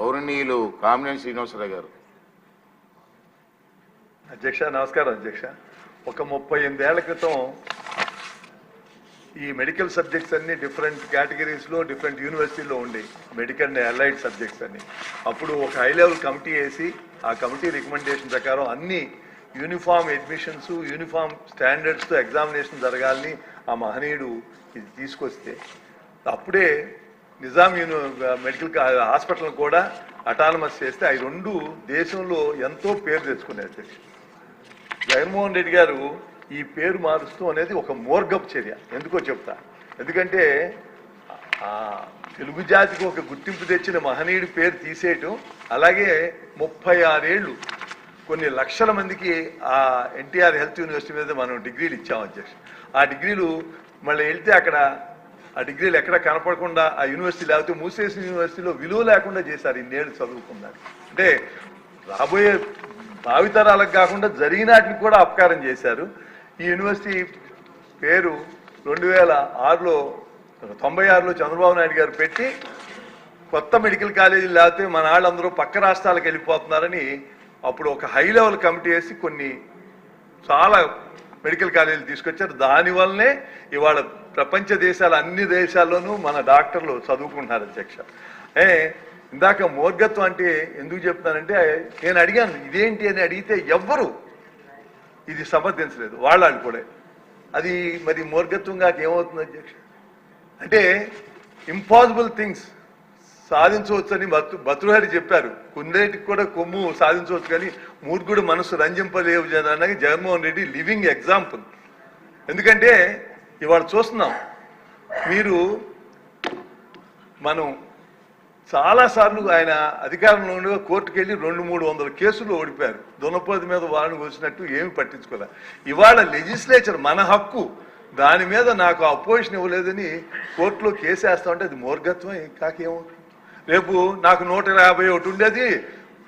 గౌరవనీయులు కామినేని శ్రీనివాసరావు గారు. అధ్యక్ష నమస్కారం అధ్యక్ష. ఒక ముప్పై ఎనిమిదేళ్ళ క్రితం ఈ మెడికల్ సబ్జెక్ట్స్ అన్ని డిఫరెంట్ కేటగిరీస్లో డిఫరెంట్ యూనివర్సిటీలో ఉండి మెడికల్ అలైడ్ సబ్జెక్ట్స్ అన్ని. అప్పుడు ఒక హై లెవెల్ కమిటీ వేసి ఆ కమిటీ రికమెండేషన్ ప్రకారం అన్ని యూనిఫామ్ అడ్మిషన్స్ యూనిఫామ్ స్టాండర్డ్స్తో ఎగ్జామినేషన్ జరగాలని ఆ మహనీయుడు ఇది తీసుకొస్తే అప్పుడే నిజాం యూని మెడికల్ హాస్పిటల్ కూడా అటానమస్ చేస్తే అవి రెండు దేశంలో ఎంతో పేరు తెచ్చుకున్నాయి అధ్యక్ష. జగన్మోహన్ రెడ్డి గారు ఈ పేరు మారుస్తూ అనేది ఒక మోర్గప్ చర్య. ఎందుకో చెప్తా. ఎందుకంటే తెలుగు జాతికి ఒక గుర్తింపు తెచ్చిన మహనీయుడి పేరు తీసేయటం అలాగే ముప్పై ఆరేళ్ళు కొన్ని లక్షల మందికి ఆ ఎన్టీఆర్ హెల్త్ యూనివర్సిటీ మీద మనం డిగ్రీలు ఇచ్చాం అధ్యక్ష. ఆ డిగ్రీలు మళ్ళీ వెళ్తే అక్కడ ఆ డిగ్రీలు ఎక్కడ కనపడకుండా ఆ యూనివర్సిటీ లేకపోతే మూసేసిన యూనివర్సిటీలో విలువ లేకుండా చేశారు ఇన్నేళ్ళు చదువుకున్నారు అంటే రాబోయే భావితరాలకు కాకుండా జరిగినాటికి కూడా అపకారం చేశారు. ఈ యూనివర్సిటీ పేరు రెండు వేల ఆరులో తొంభై ఆరులో చంద్రబాబు నాయుడు గారు పెట్టి కొత్త మెడికల్ కాలేజీలు లేకపోతే మన వాళ్ళందరూ పక్క రాష్ట్రాలకు వెళ్ళిపోతున్నారని అప్పుడు ఒక హై లెవెల్ కమిటీ వేసి కొన్ని చాలా మెడికల్ కాలేజీలు తీసుకొచ్చారు. దానివల్లనే ఇవాళ ప్రపంచ దేశాల అన్ని దేశాల్లోనూ మన డాక్టర్లు చదువుకుంటున్నారు అధ్యక్ష. ఏ ఇందాక మూర్ఘత్వం అంటే ఎందుకు చెప్తున్నానంటే నేను అడిగాను ఇదేంటి అని అడిగితే ఎవ్వరు ఇది సమర్థించలేదు వాళ్ళు కూడా. అది మరి మూర్ఘత్వంగా ఏమవుతుంది అధ్యక్ష? అంటే ఇంపాసిబుల్ థింగ్స్ సాధించవచ్చని బతు భతృహరి చెప్పారు. కుందేటికి కూడా కొమ్ము సాధించవచ్చు కానీ మూర్ఖుడు మనసు రంజింపలేవు జగన్మోహన్ రెడ్డి లివింగ్ ఎగ్జాంపుల్. ఎందుకంటే ఇవాళ చూస్తున్నాం. మీరు మనం చాలాసార్లు ఆయన అధికారంలో ఉండగా కోర్టుకు వెళ్ళి రెండు మూడు వందల కేసులు ఓడిపోయారు దునపోతి మీద వారిని వచ్చినట్టు ఏమి పట్టించుకోలే. ఇవాళ లెజిస్లేచర్ మన హక్కు. దాని మీద నాకు అపోజిషన్ ఇవ్వలేదని కోర్టులో కేసు వేస్తా ఉంటే అది మూర్ఘత్వం కాకేమో రేపు నాకు నూట యాభై ఒకటి ఉండేది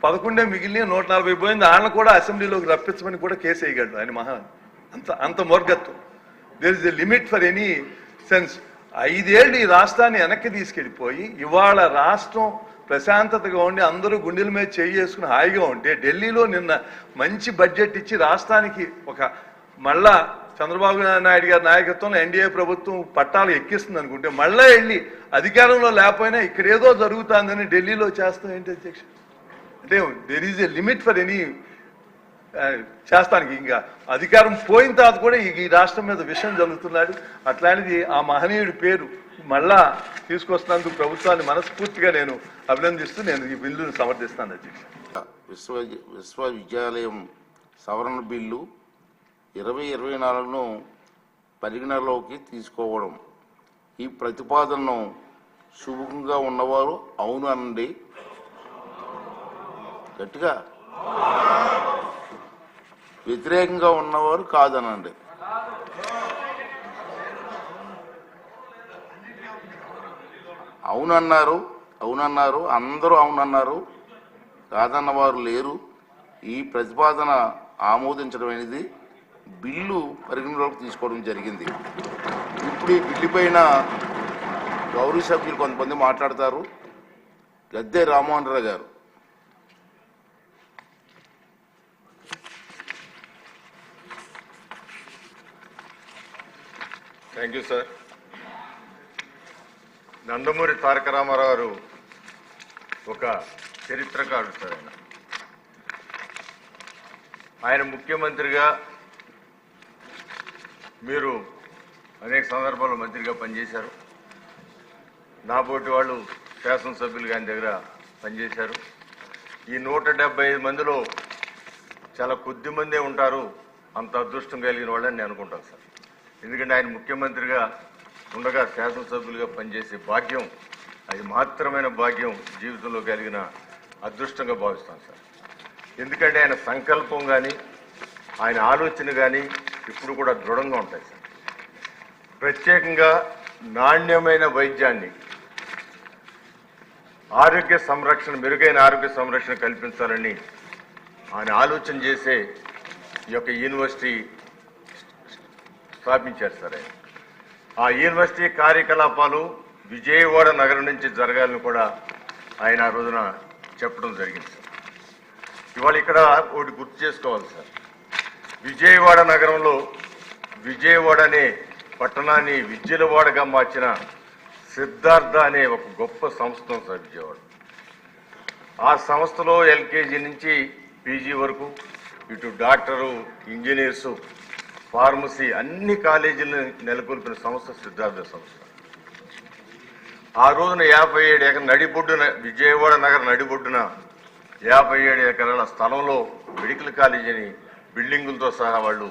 పదకొండే మిగిలిన నూట నలభై పోయింది ఆయన కూడా అసెంబ్లీలోకి రప్పించమని కూడా కేసు వేయగలడు ఆయన మహా అంత అంత మూర్ఘత్వం. There is a limit for any sense ఐదేళ్ళు ఈ రాష్ట్రాన్ని వెనక్కి తీసుకెళ్ళిపోయి ఇవాళ రాష్ట్రం ప్రశాంతతగా ఉండి అందరూ గుండెల మీద చేయి చేసుకుని హాయిగా ఉంటే ఢిల్లీలో నిన్న మంచి బడ్జెట్ ఇచ్చి రాష్ట్రానికి ఒక మళ్ళా చంద్రబాబు నాయుడు గారి నాయకత్వంలో ఎన్డీఏ ప్రభుత్వం పట్టాలు ఎక్కిస్తుంది అనుకుంటే మళ్ళా వెళ్ళి అధికారంలో లేకపోయినా ఇక్కడ ఏదో జరుగుతుందని ఢిల్లీలో చేస్తాం ఏంటి అధ్యక్ష? అంటే there is a limit for any చేస్తానికి ఇంకా అధికారం పోయిన తర్వాత కూడా ఈ- రాష్ట్రం మీద విషయం జరుగుతున్నాడు. అట్లాంటిది ఆ మహనీయుడి పేరు మళ్ళా తీసుకొస్తున్నందుకు ప్రభుత్వాన్ని మనస్ఫూర్తిగా నేను అభినందిస్తూ నేను ఈ బిల్లును సమర్థిస్తాను అధ్యక్ష. విశ్వ విశ్వవిద్యాలయం సవరణ బిల్లు ఇరవై ఇరవై నాలుగును పరిగణలోకి తీసుకోవడం. ఈ ప్రతిపాదనను శుభంగా ఉన్నవారు అవును అనండి. గట్టిగా. వ్యతిరేకంగా ఉన్నవారు కాదనండి. అవునన్నారు అవునన్నారు అందరూ అవునన్నారు కాదన్నవారు లేరు. ఈ ప్రతిపాదన ఆమోదించడం అనేది బిల్లు పరిగణలోకి తీసుకోవడం జరిగింది. ఇప్పుడు ఈ బిల్లు పైన గౌరీ సభ్యులు కొంతమంది మాట్లాడతారు. Gadde Rammohan Rao garu. Thank you sir. Nandamuri Taraka Ramarao garu ఒక చరిత్రకారుడు సార్ ఆయన. ఆయన ముఖ్యమంత్రిగా మీరు అనేక సందర్భాల్లో మంత్రిగా పనిచేశారు. నాబోటి వాళ్ళు శాసనసభ్యులు ఆయన దగ్గర పనిచేశారు. ఈ నూట డెబ్బై ఐదు మందిలో చాలా కొద్ది మందే ఉంటారు. అంత అదృష్టం కలిగిన వాళ్ళని నేను అనుకుంటాను సార్. ఎందుకంటే ఆయన ముఖ్యమంత్రిగా ఉండగా శాసనసభ్యులుగా పనిచేసే భాగ్యం అది మాత్రమైన భాగ్యం జీవితంలో కలిగిన అదృష్టంగా భావిస్తాను సార్. ఎందుకంటే ఆయన సంకల్పం కానీ ఆయన ఆలోచన కానీ ఇప్పుడు కూడా దృఢంగా ఉంటాయి సార్. ప్రత్యేకంగా నాణ్యమైన వైద్యాన్ని ఆరోగ్య సంరక్షణ మెరుగైన ఆరోగ్య సంరక్షణ కల్పించాలని ఆయన ఆలోచన చేసే ఈ యొక్క యూనివర్సిటీ స్థాపించారు సార్. ఆయన ఆ యూనివర్సిటీ కార్యకలాపాలు విజయవాడ నగరం నుంచి జరగాలని కూడా ఆయన ఆ రోజున చెప్పడం జరిగింది సార్. ఇవాళ ఇక్కడ ఒకటి గుర్తు చేసుకోవాలి సార్. విజయవాడ నగరంలో విజయవాడ అనే పట్టణాన్ని విద్యలవాడగా మార్చిన సిద్ధార్థ అనే ఒక గొప్ప సంస్థ సార్ విజయవాడ. ఆ సంస్థలో ఎల్కేజీ నుంచి పీజీ వరకు ఇటు డాక్టరు ఇంజనీర్సు ఫార్మసీ అన్ని కాలేజీలను నెలకొల్పిన సంస్థ సిద్ధార్థ సంస్థ. ఆ రోజున యాభై ఏడు ఎకర నడిబొడ్డున విజయవాడ నగర నడిబొడ్డున యాభై ఏడు ఎకరాల స్థలంలో మెడికల్ కాలేజీని బిల్డింగులతో సహా వాళ్ళు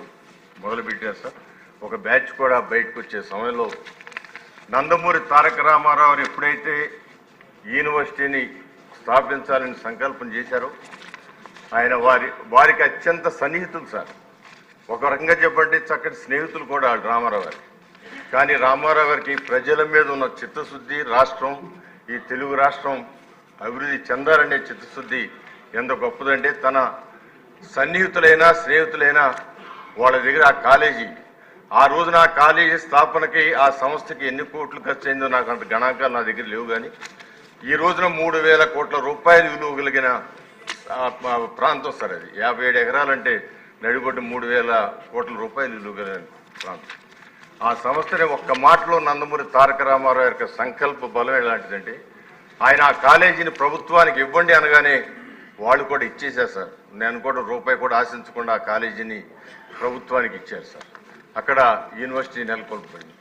మొదలుపెట్టారు సార్. ఒక బ్యాచ్ కూడా బయటకు వచ్చే సమయంలో నందమూరి తారక రామారావు ఎప్పుడైతే యూనివర్సిటీని స్థాపించాలని సంకల్పం చేశారో ఆయన వారి వారికి అత్యంత సన్నిహితులు సార్. ఒక రకంగా చెప్పండి చక్కటి స్నేహితులు కూడా రామారావు గారికి. కానీ రామారావు గారికి ప్రజల మీద ఉన్న చిత్తశుద్ధి రాష్ట్రం ఈ తెలుగు రాష్ట్రం అభివృద్ధి చెందాలనే చిత్తశుద్ధి ఎంత గొప్పదంటే తన సన్నిహితులైనా స్నేహితులైనా వాళ్ళ దగ్గర ఆ కాలేజీ. ఆ రోజున ఆ కాలేజీ స్థాపనకి ఆ సంస్థకి ఎన్ని కోట్లు ఖర్చు అయిందో నాకు అంత గణాంకాలు నా దగ్గర లేవు కానీ ఈ రోజున మూడు వేల కోట్ల రూపాయలు విలువ కలిగిన ప్రాంతం సార్ అది. యాభై ఏడు ఎకరాలంటే నడిబొడ్డు మూడు వేల కోట్ల రూపాయలు విలువ ప్రాంతం ఆ సంస్థని ఒక్క మాటలో నందమూరి తారక రామారావు యొక్క సంకల్ప బలం ఎలాంటిదంటే ఆయన ఆ కాలేజీని ప్రభుత్వానికి ఇవ్వండి అనగానే వాళ్ళు కూడా ఇచ్చేశారు సార్. నేను కూడా రూపాయి కూడా ఆశించకుండా ఆ కాలేజీని ప్రభుత్వానికి ఇచ్చారు సార్. అక్కడ యూనివర్సిటీ నెలకొల్పబడింది.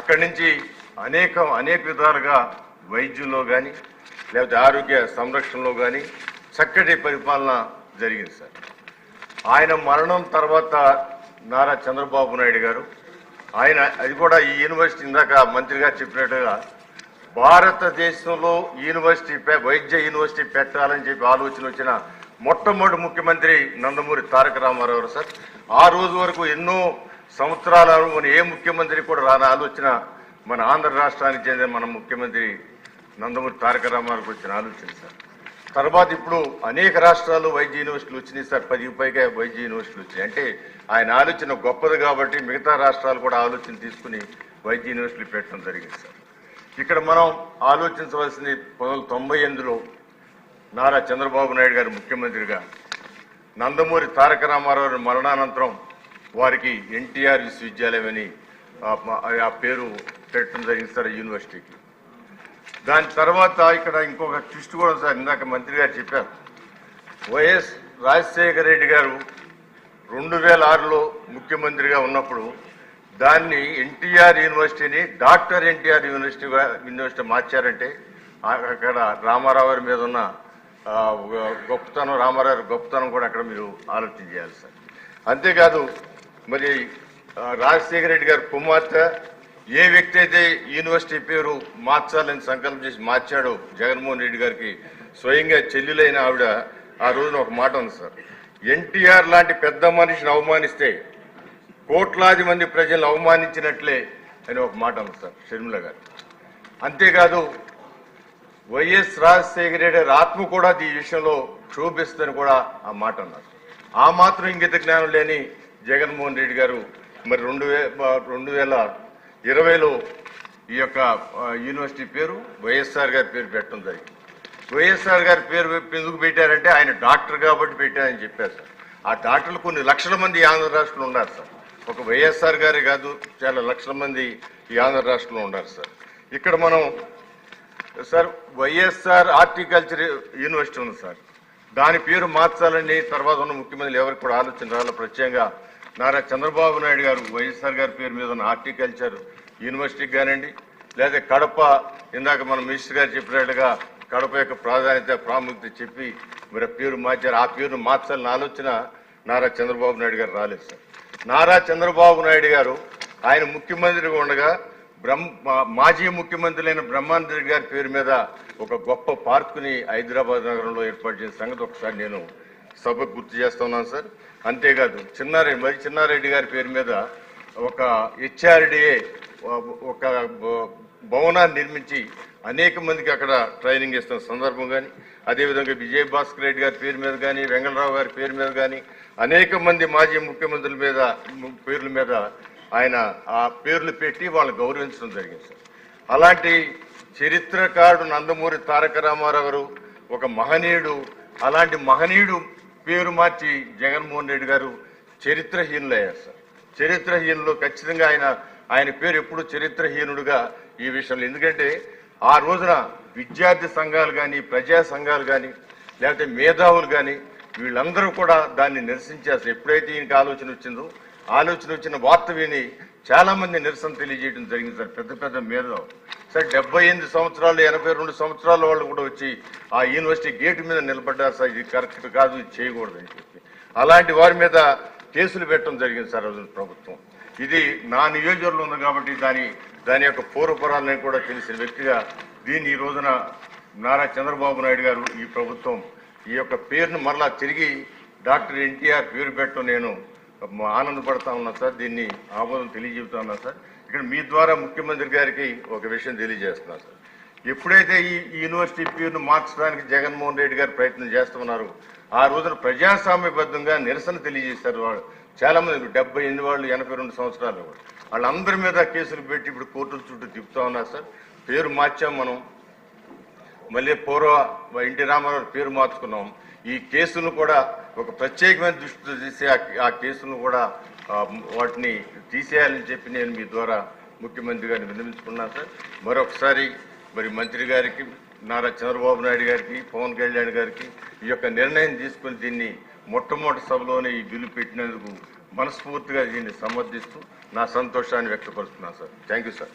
అక్కడి నుంచి అనేక అనేక విధాలుగా వైద్యంలో కానీ లేకపోతే ఆరోగ్య సంరక్షణలో కానీ చక్కటి పరిపాలన జరిగింది సార్. ఆయన మరణం తర్వాత నారా చంద్రబాబు నాయుడు గారు ఆయన అది కూడా ఈ యూనివర్సిటీ ఇందాక మంత్రిగా చెప్పినట్టుగా భారతదేశంలో యూనివర్సిటీ వైద్య యూనివర్సిటీ పెట్టాలని చెప్పి ఆలోచన వచ్చిన మొట్టమొదటి ముఖ్యమంత్రి నందమూరి తారక రామారావు సార్. ఆ రోజు వరకు ఎన్నో సంవత్సరాల మన ఏ ముఖ్యమంత్రి కూడా రాని ఆలోచన మన ఆంధ్ర రాష్ట్రానికి చెందిన మన ముఖ్యమంత్రి నందమూరి తారక రామారావుకి వచ్చిన ఆలోచన సార్. తర్వాత ఇప్పుడు అనేక రాష్ట్రాలు వైద్య యూనివర్సిటీలు వచ్చినాయి సార్. పదికి పైగా వైద్య యూనివర్సిటీలు వచ్చినాయి. అంటే ఆయన ఆలోచన గొప్పది కాబట్టి మిగతా రాష్ట్రాలు కూడా ఆలోచన తీసుకుని వైద్య యూనివర్సిటీలు పెట్టడం జరిగింది సార్. ఇక్కడ మనం ఆలోచించవలసింది పంతొమ్మిది తొంభై ఎనిమిదిలో నారా చంద్రబాబు నాయుడు గారు ముఖ్యమంత్రిగా నందమూరి తారక రామారావు మరణానంతరం వారికి ఎన్టీఆర్ విశ్వవిద్యాలయం అని ఆ పేరు పెట్టడం జరిగింది సార్ యూనివర్సిటీకి. దాని తర్వాత ఇక్కడ ఇంకొక ట్విస్ట్ కూడా సార్ ఇందాక మంత్రి గారు చెప్పారు. వైఎస్ రాజశేఖర రెడ్డి గారు రెండు వేల ఆరులో ముఖ్యమంత్రిగా ఉన్నప్పుడు దాన్ని ఎన్టీఆర్ యూనివర్సిటీని డాక్టర్ ఎన్టీఆర్ యూనివర్సిటీ యూనివర్సిటీ మార్చారంటే అక్కడ రామారావు గారి మీద ఉన్న గొప్పతనం రామారావు గొప్పతనం కూడా అక్కడ మీరు ఆలోచన చేయాలి సార్. అంతేకాదు మరి రాజశేఖర రెడ్డి గారి కుమార్తె ఏ వ్యక్తి అయితే యూనివర్సిటీ పేరు మార్చాలని సంకల్పం చేసి మార్చాడో జగన్మోహన్ రెడ్డి గారికి స్వయంగా చెల్లెలైన ఆవిడ ఆ రోజున ఒక మాట ఉంది సార్. ఎన్టీఆర్ లాంటి పెద్ద మనిషిని అవమానిస్తే కోట్లాది మంది ప్రజలను అవమానించినట్లే అని ఒక మాట ఉంది సార్ షర్మిల గారు. అంతేకాదు వైఎస్ రాజశేఖర రెడ్డి ఆత్మ కూడా ఈ విషయంలో క్షోభిస్తుందని కూడా ఆ మాట అన్నారు. ఆ మాత్రం ఇంగిత జ్ఞానం లేని జగన్మోహన్ రెడ్డి గారు మరి రెండు వే రెండు వేల ఇరవైలో ఈ యొక్క యూనివర్సిటీ పేరు వైఎస్ఆర్ గారి పేరు పెట్టడం జరిగింది. వైఎస్ఆర్ గారి పేరు ఎందుకు పెట్టారంటే ఆయన డాక్టర్ కాబట్టి పెట్టారని చెప్పారు సార్. ఆ డాక్టర్లు కొన్ని లక్షల మంది ఆంధ్ర రాష్ట్రంలో ఉన్నారు సార్. ఒక వైఎస్ఆర్ గారే కాదు చాలా లక్షల మంది ఈ ఆంధ్ర రాష్ట్రంలో ఉన్నారు సార్. ఇక్కడ మనం సార్ వైఎస్ఆర్ హార్టికల్చర్ యూనివర్సిటీ ఉంది సార్. దాని పేరు మార్చాలని తర్వాత ఉన్న ముఖ్యమంత్రులు ఎవరికి కూడా ఆలోచన రావాలి ప్రత్యేకంగా నారా చంద్రబాబు నాయుడు గారు వైఎస్ఆర్ గారి పేరు మీద ఉన్న హార్టికల్చర్ యూనివర్సిటీకి కానివ్వండి లేదా కడప ఇందాక మన మినిస్టర్ గారు చెప్పినట్టుగా కడప యొక్క ప్రాధాన్యత ప్రాముఖ్యత చెప్పి మరి ఆ పేరు మార్చారు. ఆ పేరును మార్చాలని ఆలోచన నారా చంద్రబాబు నాయుడు గారు రాలేదు సార్. నారా చంద్రబాబు నాయుడు గారు ఆయన ముఖ్యమంత్రిగా ఉండగా బ్రహ్మ మా- మాజీ ముఖ్యమంత్రులైన బ్రహ్మానంద రెడ్డి గారి పేరు మీద ఒక గొప్ప పార్కుని హైదరాబాద్ నగరంలో ఏర్పాటు చేసిన సంగతి ఒకసారి నేను సభకు గుర్తు చేస్తున్నాను సార్. అంతేకాదు చిన్నారెడ్డి మరి చిన్నారెడ్డి గారి పేరు మీద ఒక హెచ్ఆర్డిఏ ఒక భవనాన్ని నిర్మించి అనేక మందికి అక్కడ ట్రైనింగ్ ఇస్తున్న సందర్భం కానీ అదేవిధంగా విజయ భాస్కర్ రెడ్డి గారి పేరు మీద కానీ వెంగళరావు గారి పేరు మీద కానీ అనేక మంది మాజీ ముఖ్యమంత్రుల మీద పేర్ల మీద ఆయన ఆ పేర్లు పెట్టి వాళ్ళని గౌరవించడం జరిగింది సార్. అలాంటి చరిత్రకారుడు నందమూరి తారక రామారావు గారు ఒక మహనీయుడు అలాంటి మహనీయుడు పేరు మార్చి జగన్మోహన్ రెడ్డి గారు చరిత్రహీనులు అయ్యారు సార్. చరిత్రహీనులు ఖచ్చితంగా ఆయన ఆయన పేరు ఎప్పుడు చరిత్రహీనుడుగా ఈ విషయంలో. ఎందుకంటే ఆ రోజున విద్యార్థి సంఘాలు కానీ ప్రజా సంఘాలు కానీ లేకపోతే మేధావులు కానీ వీళ్ళందరూ కూడా దాన్ని నిరసించారు ఎప్పుడైతే ఈయనకి ఆలోచన వచ్చిందో ఆలోచన వచ్చిన వార్త విని చాలామంది నిరసన తెలియజేయడం జరిగింది సార్. పెద్ద పెద్ద మేధావులు. సార్ డెబ్బై ఎనిమిది సంవత్సరాలు ఎనభై రెండు సంవత్సరాల వాళ్ళు కూడా వచ్చి ఆ యూనివర్సిటీ గేటు మీద నిలబడ్డారు సార్. ఇది కరెక్ట్ కాదు ఇది చేయకూడదు అని చెప్పి. అలాంటి వారి మీద కేసులు పెట్టడం జరిగింది సార్ ప్రభుత్వం. ఇది నా నియోజకవర్గంలో ఉంది కాబట్టి దాని దాని యొక్క పూర్వపురాలను కూడా తెలిసిన వ్యక్తిగా దీన్ని ఈ రోజున నారా చంద్రబాబు నాయుడు గారు ఈ ప్రభుత్వం ఈ యొక్క పేరును మరలా తిరిగి డాక్టర్ ఎన్టీఆర్ పేరు పెట్టడం నేను ఆనందపడతా ఉన్నా సార్. దీన్ని ఆమోదం తెలియజేస్తా ఉన్నా సార్. ఇక్కడ మీ ద్వారా ముఖ్యమంత్రి గారికి ఒక విషయం తెలియజేస్తున్నా సార్. ఎప్పుడైతే ఈ యూనివర్సిటీ పేరును మార్చడానికి జగన్మోహన్ రెడ్డి గారు ప్రయత్నం చేస్తున్నారు ఆ రోజున ప్రజాస్వామ్యబద్ధంగా నిరసన తెలియజేశారు వాళ్ళు. చాలా మంది డెబ్బై ఎనిమిది వాళ్ళు ఎనభై రెండు సంవత్సరాలు వాళ్ళందరి మీద కేసులు పెట్టి ఇప్పుడు కోర్టుల చుట్టూ తిప్పుతా ఉన్నారు సార్. పేరు మార్చాం మనం. మళ్ళీ పూర్వ ఎన్టీ రామారావు పేరు మార్చుకున్నాం. ఈ కేసును కూడా ఒక ప్రత్యేకమైన దృష్టితో తీసే ఆ- కేసును కూడా వాటిని తీసేయాలని చెప్పి నేను మీ ద్వారా ముఖ్యమంత్రి గారిని విన్నవించుకున్నాను సార్. మరొకసారి మరి మంత్రి గారికి నారా చంద్రబాబు నాయుడు గారికి పవన్ కళ్యాణ్ గారికి ఈ యొక్క నిర్ణయం తీసుకుని దీన్ని మొట్టమొదటి సభలోనే ఈ బిల్లు పెట్టినందుకు మనస్ఫూర్తిగా దీన్ని సమర్థిస్తూ నా సంతోషాన్ని వ్యక్తపరుస్తున్నాను సార్. Thank you sir.